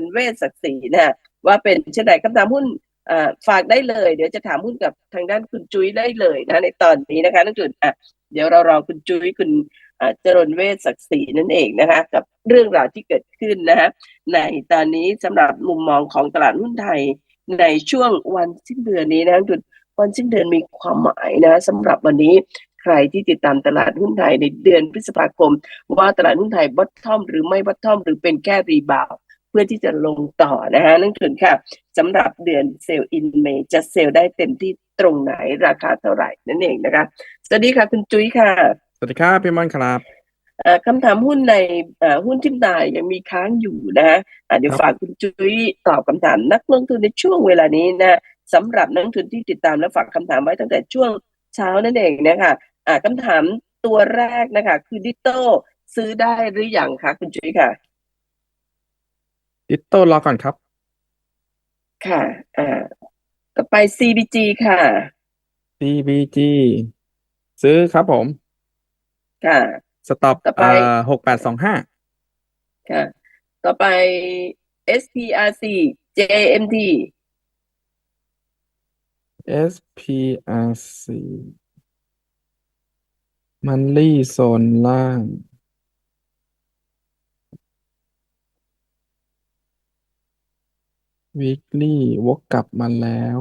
ญเวชศักดิ์ศรีนะฮะว่าเป็นเช่นไรคำถามหุ้นฝากได้เลย เดี๋ยวจะถามหุ้นกับทางด้านคุณจุ้ยได้เลยนะในตอนนี้นะคะนักจุนอะเดี๋ยวเรารอคุณจุ้ยคุณเจริญเวชศักดิ์ศรีนั่นเองนะคะ กับเรื่องราวที่เกิดขึ้นนะฮะในตอนนี้สำหรับมุมมองของตลาดหุ้นไทยในช่วงวันสิ้นเดือนนี้นะนักจุนวันสิ้นเดือนมีความหมายนะสำหรับวันนี้ใครที่ติดตามตลาดหุ้นไทยในเดือนพฤษภาคม ว่าตลาดหุ้นไทยบอททอมหรือไม่บอททอมหรือเป็นแค่รีบาว เพื่อที่จะลงต่อนะฮะนั่นคือค่ะสำหรับเดือนเซลล์อินเมย์จะเซลล์ได้เต็มที่ตรงไหนราคาเท่าไหร่นั่นเองนะคะสวัสดีค่ะคุณจุ้ยค่ะ สวัสดีครับพี่มอนครับเอ่อคำถามหุ้นในเอ่อหุ้นทิมตายยังมีค้างอยู่นะฮะอะเดี๋ยวครับฝากคุณจุ้ยตอบคำถามนักลงทุนในช่วงเวลานี้นะสำหรับนักลงทุนที่ติดตามและฝากคำถามไว้ตั้งแต่ช่วงเช้านั่นเองนะคะอะคำถามตัวแรกนะคะ คือดิโต้ซื้อได้หรือยังคะคุณจุ้ยค่ะ ดิโต้รอก่อนครับ ค่ะ อ่า ต่อไป CBG ค่ะ CBG ซื้อครับผม ค่ะ สต็อปต่อไป เอ่อหกแปดสองห้าค่ะ ต่อไป SPRC JMT SPRC มันลี่โซนล่าง weekly วกกลับมาแล้ว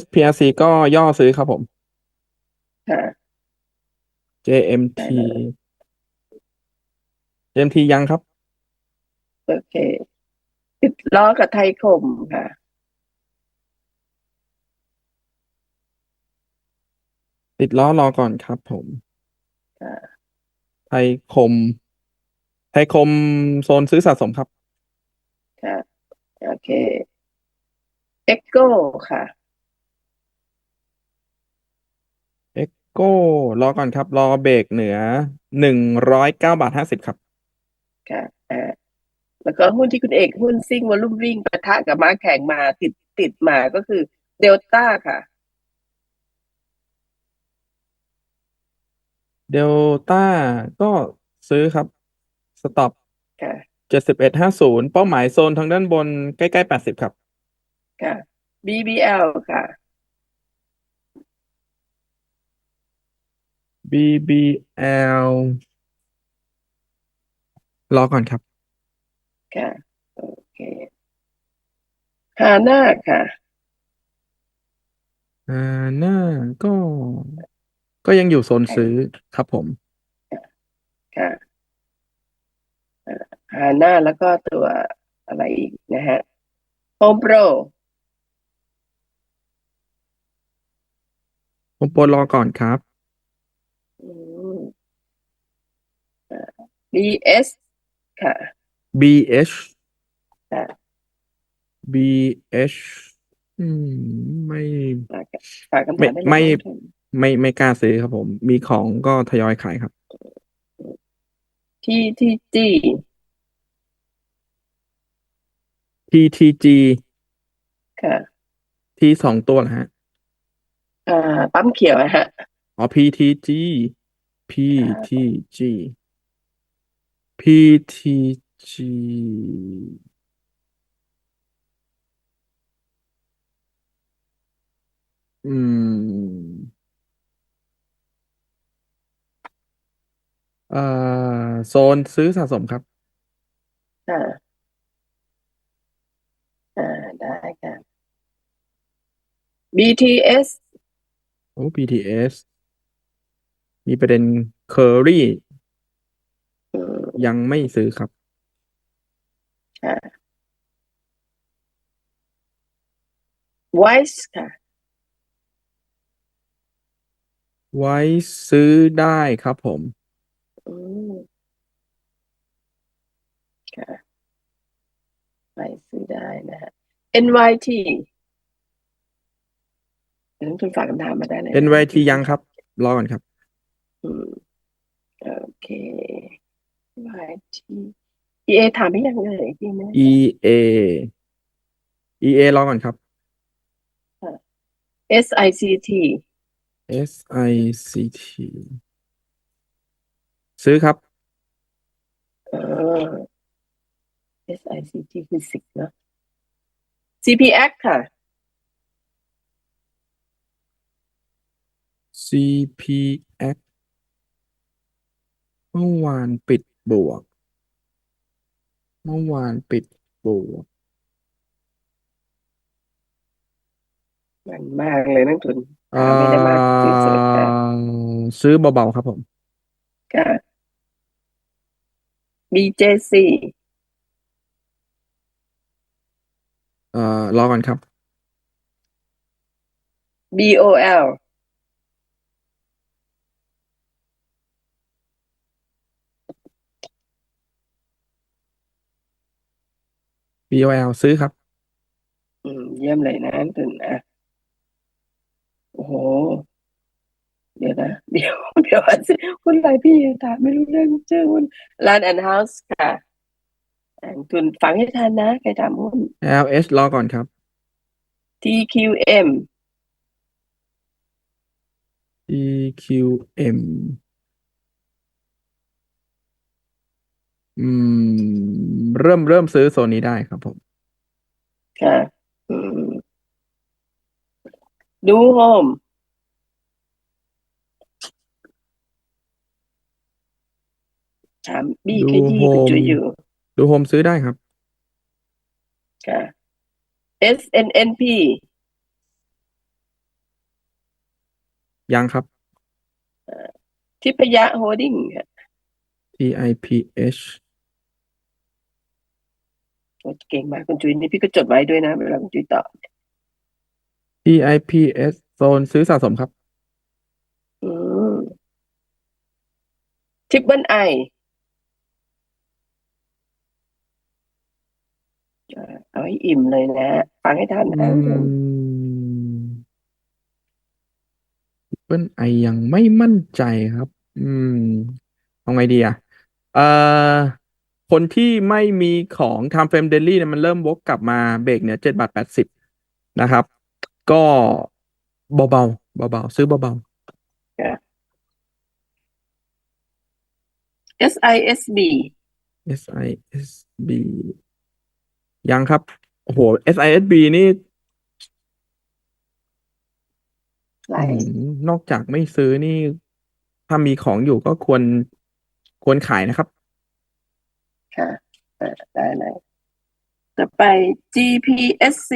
SPRC ก็ย่อซื้อครับผม ค่ะ JMT JMT ยังครับ โอเคติดล้อกับไทยคมค่ะ ติดล้อรอก่อนครับผม ค่ะ ไทยคม ไทยคมโซนซื้อสะสมครับ ค่ะโอเค Echo ค่ะเอ็กโก้รอก่อนครับ รอเบรกเหนือหนึ่งร้อยเก้าบาทห้าสิบครับ ค่ะอ่าแล้วก็หุ้นที่คุณเอกหุ้นซิ่งวอลุ่มวิ่งปะทะกับม้าแข่งมาติดติดมาก็คือเดลต้าค่ะ เดลต้าก็ซื้อครับ สต็อปค่ะเจ็ดสิบเอ็ดห้าศูนย์เป้าหมายโซนทางด้านบนใกล้ๆแปดสิบครับ ค่ะ BBL ค่ะ BBL รอก่อนครับ ค่ะ โอเคฮาน่าค่ะ อ่าน่าก็ ก็ยังอยู่โซนซื้อครับผม ค่ะ ฮาน่าแล้วก็ตัวอะไรอีกนะฮะโฮมโปรผมโปรรอก่อนครับ BS ค่ะ BH ค่ะ BH อืมไม่ฝากฝากคำไม่ถามได้เลยไม่ครับไม่ไม่กล้าซื้อครับผม มีของก็ทยอยขายครับ ที่ที่จี TTG ค่ะ T สองตัวเหรอฮะ อ่า ปั๊มเขียวอะฮะ อ๋อ PTG PTG PTG อืม เอ่อ โซนซื้อสะสมครับค่ะอ่า ได้ค่ะ BTS โอ้ BTS มีประเด็นเคอรี่อืมยังไม่ซื้อครับ ค่ะ Wise ค่ะ ไว้ซื้อได้ครับผม อืมค่ะ ไปซื้อได้นะฮะ NYT เดี๋ยวคุณฝากคำถามมาได้เลยนะ NYT ยังครับ รอก่อนครับอืมโอเค NYT EA ถามไม่ยังเลยพี่นะ EA EA รอก่อนครับ SICT SICT ซื้อครับอ่า SICT คือสิบเนาะ CPX ค่ะ CPX เมื่อวานปิดบวก เมื่อวานปิดบวกมันมากเลยนักทุนเอ่หาไม่ได้มากที่สุดค่ะอซื้อเบาๆครับผมค่ะ BJC เอ่อรอก่อนครับ BOL BOL ซื้อครับ อืม เยี่ยมเลยนะนักทุนอะโอ้โห เดี๋ยวนะ เดี๋ยว เดี๋ยวอะสิคุณไรพี่ถามไม่รู้เรื่องชื่อหุ้น Land and House ค่ะอ่า ทุนฟังให้ทันนะ ใครถามหุ้น LH รอก่อนครับ TQM EQM อืม เริ่มเริ่มซื้อโซนนี้ได้ครับผม ค่ะอืมดูโฮม ถามบี้ดูขยี้คุณ Home จุยอยู่ ดูโฮมซื้อได้ครับ ค่ะ SNNP ยังครับ ทิพยะโฮดดิ้งค่ะ TIPH โอ้เก่งมากคุณจุยนี่พี่ก็จดไว้ด้วยนะเวลาคุณจุยตอบ TIPS โซนซื้อสะสมครับ อืมทิปเปิลไอเอา ให้อิ่มเลยนะฟังให้ทันอืนะมเปิ้ลไอยังไม่มั่นใจครับ อืมเอาไงดีอะเอ่อคนที่ไม่มีของ time frame daily เนี่ยมันเริ่มวกกลับมาเบรกเนี่ยเจ็ดบาทแปดสิบนะครับ ก็เบาๆเบาๆซื้อเบา SISB ๆ SISB ยังครับ โอ้โห SISB นี่ไหลอืมนอกจากไม่ซื้อนี่ ถ้ามีของอยู่ก็ควรควรขายนะครับ ค่ะเอ่อได้เลยต่อไป GPSC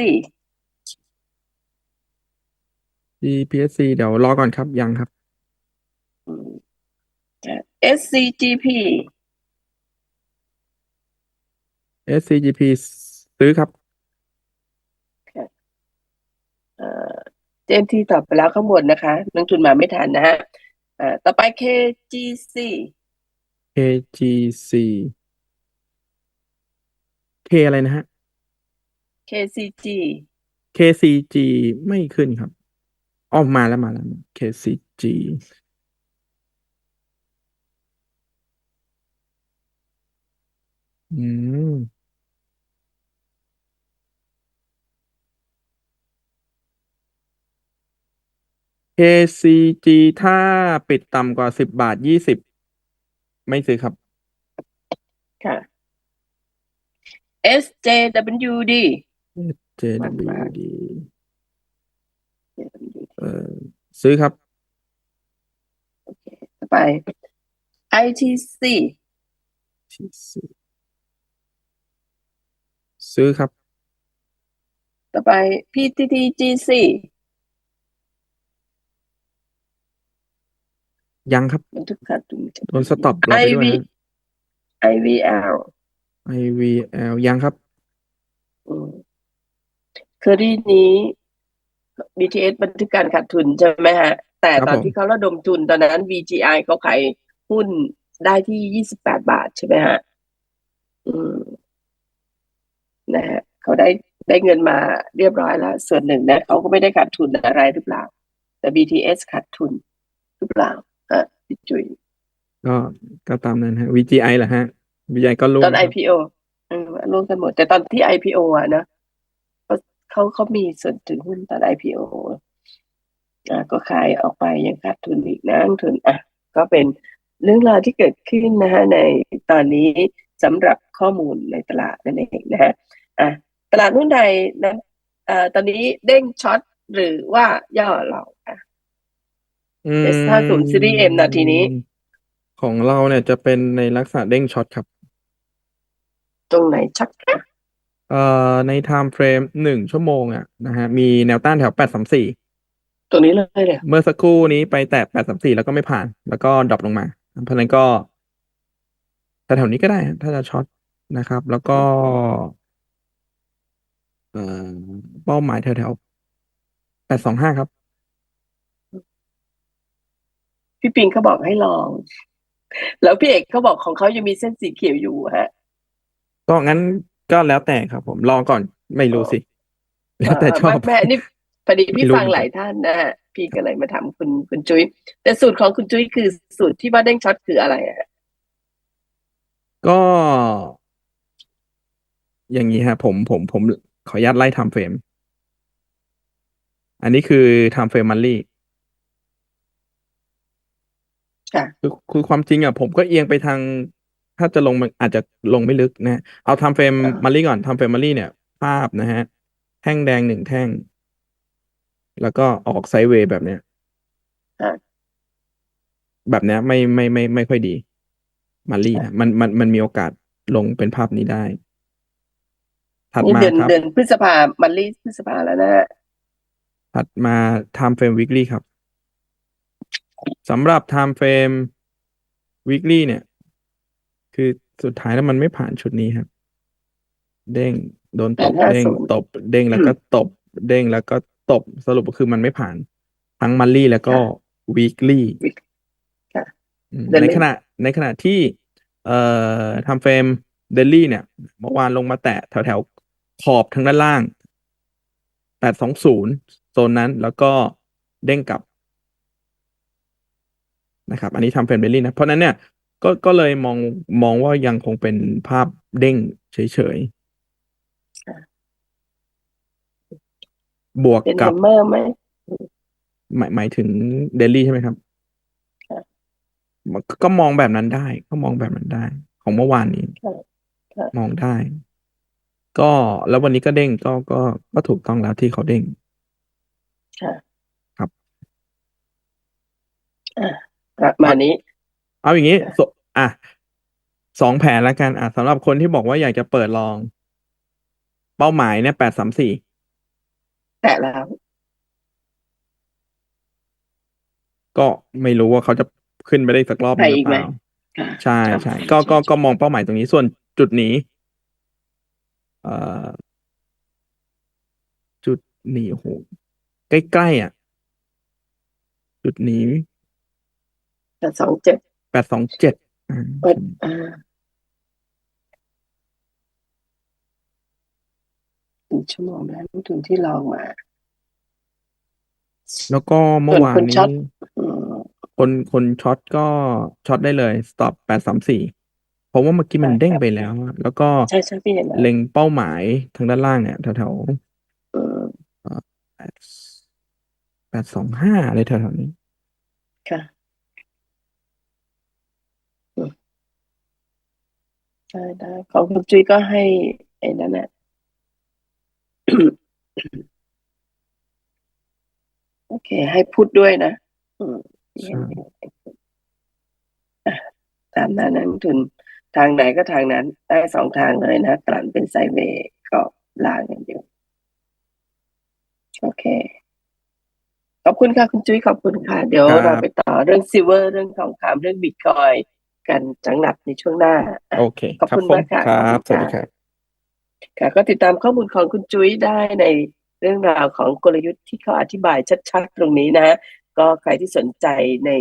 GPSC เดี๋ยวรอก่อนครับยังครับอืมค่ะ SCGP SCGP ซื้อครับ เอ่อ JMT ตอบไปแล้วข้างบนนะคะนักทุนมาไม่ทันนะฮะอ่าต่อไป KGC KGC K อะไรนะฮะ KCG KCG ไม่ขึ้นครับอ้อมมาแล้วมาแล้ว KCG อืม KCG ถ้าปิดต่ำกว่าสิบบาทยี่สิบไม่ซื้อครับ ค่ะ SJWD JWD เอ่อซื้อครับต่อไป ITC ซื้อครับ ต่อไป PTTGC ยังครับบันทึกขาดทุนโดนสต็อปเราไปด้วย IV นะ IVL IVL ยังครับอืมเคอรี่นี้ BTS บันทึกการขาดทุนใช่ไหมฮะ แต่ครับตอนผมที่เขาระดมทุนตอนนั้น VGI เขาขายหุ้นได้ที่ยี่สิบแปดบาทใช่ไหมฮะ อืม นะฮะเขาได้ได้เงินมาเรียบร้อยแล้ว ส่วนหนึ่งนะเขาก็ไม่ได้ขาดทุนอะไรหรือเปล่า แต่ BTS ขาดทุนหรือเปล่าอะ พี่จุยก็ก็ตามนั้นฮะ VGI แหละฮะ VGI ก็ร่วตองนครับ IPO เออร่วมกันหมด แต่ตอนที่ IPO อะนะเขาเขาเขามีส่วนถือหุ้นตอน IPO อะก็ขายออกไปยังขาดทุนอีกนะนักทุนอะก็เป็นเรื่องราวที่เกิดขึ้นนะฮะในตอนนี้สำหรับข้อมูลในตลาดนั่นเองนะฮะอะตลาดหุ้นไทยนะเอ่อตอนนี้เด้งช็อตหรือว่าย่อลงอะ อื S50 Series M นาทีนี้ ของเราเนี่ยจะเป็นในลักษณะเด้งช็อตครับ ตรงไหนช็อตคะเอ่อใน time frame หนึ่งชั่วโมงอะนะฮะมีแนวต้านแถวแปดสามสี่ตรงนี้เลยเลยเมื่อสักครู่นี้ไปแตะแปดสามสี่แล้วก็ไม่ผ่าน แล้วก็ดรอปลงมา เพราะฉะนั้นก็แต่แถวนี้ก็ได้ฮะถ้าจะช็อตนะครับ แล้วก็ เอ่อเป้าหมายแถวๆแปดสองห้าครับ พี่ปิงเขาบอกให้ลอง แล้วพี่เอกเขาบอกของเขายังมีเส้นสีเขียวอยู่ฮะก็งั้นก็แล้วแต่ครับ ผมรอก่อนไม่รู้สิ แล้วแต่ชอบแม่นี่พอดีพี่ไม่รู้ฟังหลายท่านนะฮะพี่ก็เลยมาถามคุณคุณจุ้ยแต่สูตรของคุณจุ้ยคือสูตรที่ว่าเด้งช็อตคืออะไรอะก็ อย่างนี้ฮะ ผมผมผมขออนุญาตไล่ไทม์เฟรม อันนี้คือไทม์เฟรมมันลี่ ค่ะคือคือความจริงอะผมก็เอียงไปทาง ถ้าจะลงมันอาจจะลงไม่ลึกนะ เอาไทม์เฟรมอ่ามันลี่ก่อนไทม์เฟรมมันลี่เนี่ย ภาพนะฮะ แท่งแดงหนึ่งแท่ง แล้วก็ออกไซด์เวย์แบบเนี้ยอะแบบเนี้ยไม่ไม่ไม่ไม่ค่อยดีมันลี่นะมันมันมันมีโอกาสลงเป็นภาพนี้ได้ ถัดนี่มาเดือนครับเดือนพฤษภามันรีพฤษภาแล้วนะฮะถัดมา time frame weekly ครับ สำหรับ time frame weekly เนี่ย คือสุดท้ายแล้วมันไม่ผ่านชุดนี้ครับ เด้งโดนตบ850เด้งตบ เด้งแล้วก็ตบ เด้งแล้วก็ตบสรุปก็คือมันไม่ผ่าน ทั้งมันลี่แล้วก็ weekly ค่ะอืมเดือนในเล่นขณะในขณะที่ เอ่อ time frame daily เนี่ย เมื่อวานลงมาแตะแถวแถวๆขอบทางด้านล่างแปดสองศูนย์โซนนั้นแล้วก็เด้งกลับ นะครับอันนี้ทำเฟรมเบลลี่นะ เพราะฉะนั้นเนี่ยก็ก็เลยมองมองว่ายังคงเป็นภาพเด้งเฉยๆ บวกเป็นกัเฮบมเมอร์ไหมหมายหมายถึงเดลี่ใช่ไหมครับค่ะมันก็ก็มองแบบนั้นได้ ก็มองแบบนั้นได้ ของเมื่อวานนี้ค่ะค่ะมองได้ ก็แล้ววันนี้ก็เด้งก็ก็ก็ถูกต้องแล้วที่เขาเด้งค่ะครับ อะ ประมาณนี้ เอาอย่างนี้สอะสองแผนแล้วกันอะสำหรับคนที่บอกว่าอยากจะเปิดลอง เป้าหมายเนี่ยแปดสามสี่แตะแล้ว ก็ไม่รู้ว่าเขาจะขึ้นไปได้สักรอบหนึงหรือเปล่าค่ะใช่ครับใช่ก็ก็ก็มองเป้าหมายตรงนี้ส่วนจุดนี้ เอ่อ จุดนี้โอ้โหใกล้ๆอะ จุดนี้ แปดสองเจ็ดแปดสองเจ็ดอ่าเปิดอ่าหนึ่งชั่วโมงนะลงทุนที่ลองมาแล้วก็เมื่อวานส่วนคนนี้ช็อตอืมคนคนช็อตก็ช็อตได้เลย stop แปดสามสี่เพราะว่าเมื่อกี้มันใช่เด้งครับไปแล้วอะแล้วก็ใช่ใช่พี่เห็นแล้วเล็งเป้าหมายทางด้านล่างเนี่ยแถวอืมๆแปดแปดสองห้าอะไรแถวๆนี้ ค่ะอืม ได้ได้ของคุณจุ้ยก็ให้ไอ้นั่นแหละ โอเค ให้พูดด้วยนะ อืมใช่อะตามนั้นนักทุนทางไหนก็ทางนั้น ได้สองทางเลยนะกลั่นเป็นไซด์เวย์ก็ลางอย่างเดียวโอเค ขอบคุณค่ะ คุณจุ้ยขอบคุณค่ะ เดี๋ยวครับ เราไปต่อเรื่องซิลเวอร์ เรื่องทองคำเรื่องบิตคอย กันจังหนักในช่วงหน้าอะโอเค ขอบครับคุณผมมากค่ะครับขอบคุณสวัสดีค่ะครับ ค่ะ ก็ติดตามข้อมูลของคุณจุ้ยได้ในเรื่องราวของกลยุทธ์ที่เขาอธิบายชัดๆ ตรงนี้นะ ก็ใครที่สนใจใน